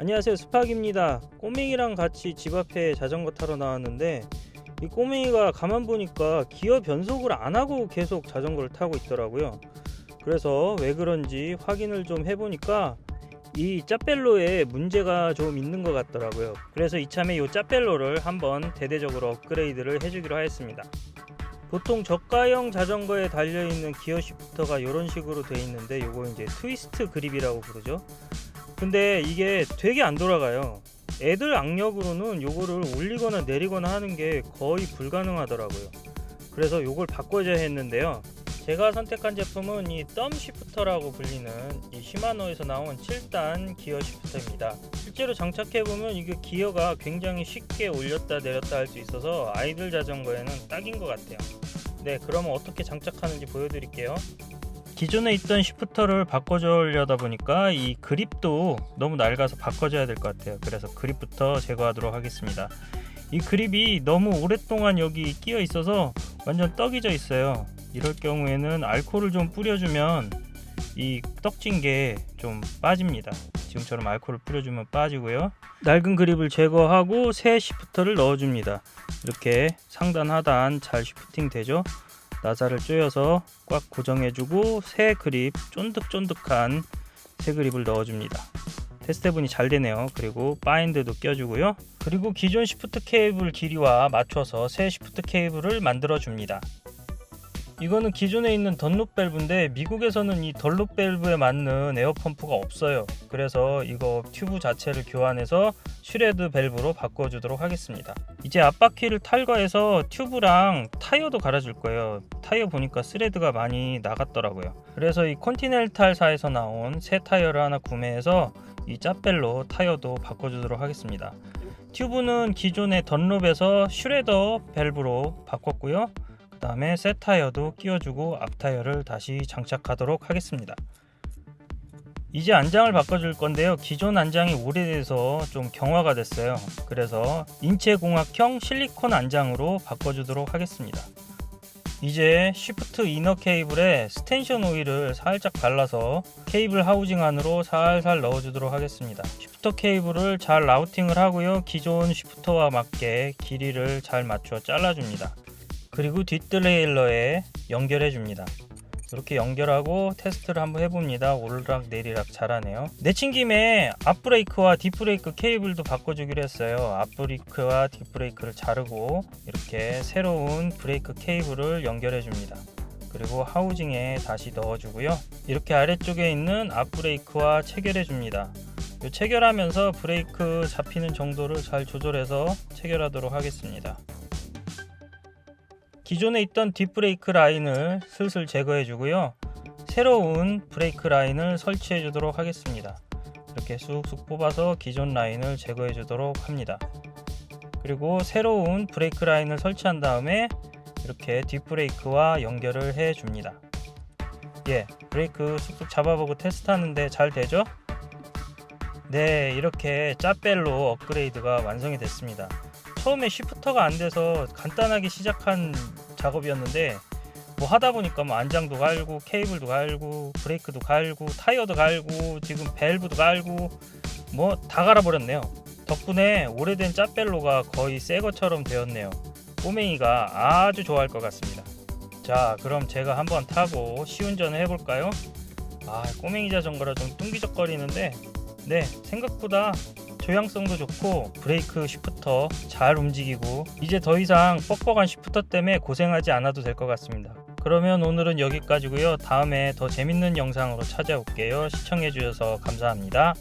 안녕하세요. 스팍입니다. 꼬맹이랑 같이 집 앞에 자전거 타러 나왔는데 이 꼬맹이가 가만 보니까 기어 변속을 안 하고 계속 자전거를 타고 있더라고요. 그래서 왜 그런지 확인을 좀 해보니까 이 짜벨로에 문제가 좀 있는 것 같더라고요. 그래서 이참에 이 짜벨로를 한번 대대적으로 업그레이드를 해주기로 하였습니다. 보통 저가형 자전거에 달려있는 기어 시프터가 이런 식으로 되어 있는데 요거 이제 트위스트 그립이라고 부르죠 근데 이게 되게 안 돌아가요. 애들 악력으로는 요거를 올리거나 내리거나 하는 게 거의 불가능하더라고요. 그래서 요걸 바꿔줘야 했는데요. 제가 선택한 제품은 이 덤 시프터라고 불리는 이 시마노에서 나온 7단 기어 시프터입니다. 실제로 장착해보면 이게 기어가 굉장히 쉽게 올렸다 내렸다 할 수 있어서 아이들 자전거에는 딱인 것 같아요. 네, 그러면 어떻게 장착하는지 보여드릴게요. 기존에 있던 시프터를 바꿔주려다 보니까 이 그립도 너무 낡아서 바꿔줘야 될 것 같아요. 그래서 그립부터 제거하도록 하겠습니다. 이 그립이 너무 오랫동안 여기 끼어 있어서 완전 떡이 져 있어요. 이럴 경우에는 알코올을 좀 뿌려주면 이 떡진 게 좀 빠집니다. 지금처럼 알코올을 뿌려주면 빠지고요. 낡은 그립을 제거하고 새 시프터를 넣어줍니다. 이렇게 상단 하단 잘 시프팅 되죠? 나사를 조여서 꽉 고정해주고 새 그립 쫀득쫀득한 새 그립을 넣어줍니다. 테스트해보니 잘 되네요. 그리고 바인드도 껴주고요. 그리고 기존 시프트 케이블 길이와 맞춰서 새 시프트 케이블을 만들어 줍니다. 이거는 기존에 있는 던롭 밸브인데 미국에서는 이 던롭 밸브에 맞는 에어 펌프가 없어요. 그래서 이거 튜브 자체를 교환해서 슈레드 밸브로 바꿔주도록 하겠습니다. 이제 앞바퀴를 탈거해서 튜브랑 타이어도 갈아줄 거예요. 타이어 보니까 스레드가 많이 나갔더라고요. 그래서 이 컨티넨탈사에서 나온 새 타이어를 하나 구매해서 이 짭벨로 타이어도 바꿔주도록 하겠습니다. 튜브는 기존의 던롭에서 슈레더 밸브로 바꿨고요. 그 다음에 새 타이어도 끼워주고 앞 타이어를 다시 장착하도록 하겠습니다. 이제 안장을 바꿔줄 건데요. 기존 안장이 오래돼서 좀 경화가 됐어요. 그래서 인체공학형 실리콘 안장으로 바꿔주도록 하겠습니다. 이제 시프트 이너 케이블에 스텐션 오일을 살짝 발라서 케이블 하우징 안으로 살살 넣어주도록 하겠습니다. 시프터 케이블을 잘 라우팅을 하고요. 기존 시프터와 맞게 길이를 잘 맞춰 잘라줍니다. 그리고 뒷드레일러에 연결해 줍니다. 이렇게 연결하고 테스트를 한번 해봅니다. 오르락 내리락 잘하네요. 내친 김에 앞브레이크와 뒷브레이크 케이블도 바꿔주기로 했어요. 앞브레이크와 뒷브레이크를 자르고 이렇게 새로운 브레이크 케이블을 연결해 줍니다. 그리고 하우징에 다시 넣어주고요. 이렇게 아래쪽에 있는 앞브레이크와 체결해 줍니다. 이 체결하면서 브레이크 잡히는 정도를 잘 조절해서 체결하도록 하겠습니다. 기존에 있던 뒷브레이크 라인을 슬슬 제거해 주고요. 새로운 브레이크 라인을 설치해 주도록 하겠습니다. 이렇게 쑥쑥 뽑아서 기존 라인을 제거해 주도록 합니다. 그리고 새로운 브레이크 라인을 설치한 다음에 이렇게 뒷브레이크와 연결을 해 줍니다. 예, 브레이크 쑥쑥 잡아보고 테스트하는데 잘 되죠? 네, 이렇게 짜벨로 업그레이드가 완성이 됐습니다. 처음에 시프터가 안 돼서 간단하게 시작한 작업이었는데 뭐 하다 보니까 뭐 안장도 갈고 케이블도 갈고 브레이크도 갈고 타이어도 갈고 지금 밸브도 갈고 뭐 다 갈아버렸네요. 덕분에 오래된 짜벨로가 거의 새 것처럼 되었네요. 꼬맹이가 아주 좋아할 것 같습니다. 자, 그럼 제가 한번 타고 시운전을 해볼까요? 아, 꼬맹이 자전거라 좀 뚱기적거리는데, 네, 생각보다 조향성도 좋고 브레이크 시프터 잘 움직이고 이제 더 이상 뻑뻑한 시프터 때문에 고생하지 않아도 될 것 같습니다. 그러면 오늘은 여기까지고요. 다음에 더 재밌는 영상으로 찾아올게요. 시청해 주셔서 감사합니다.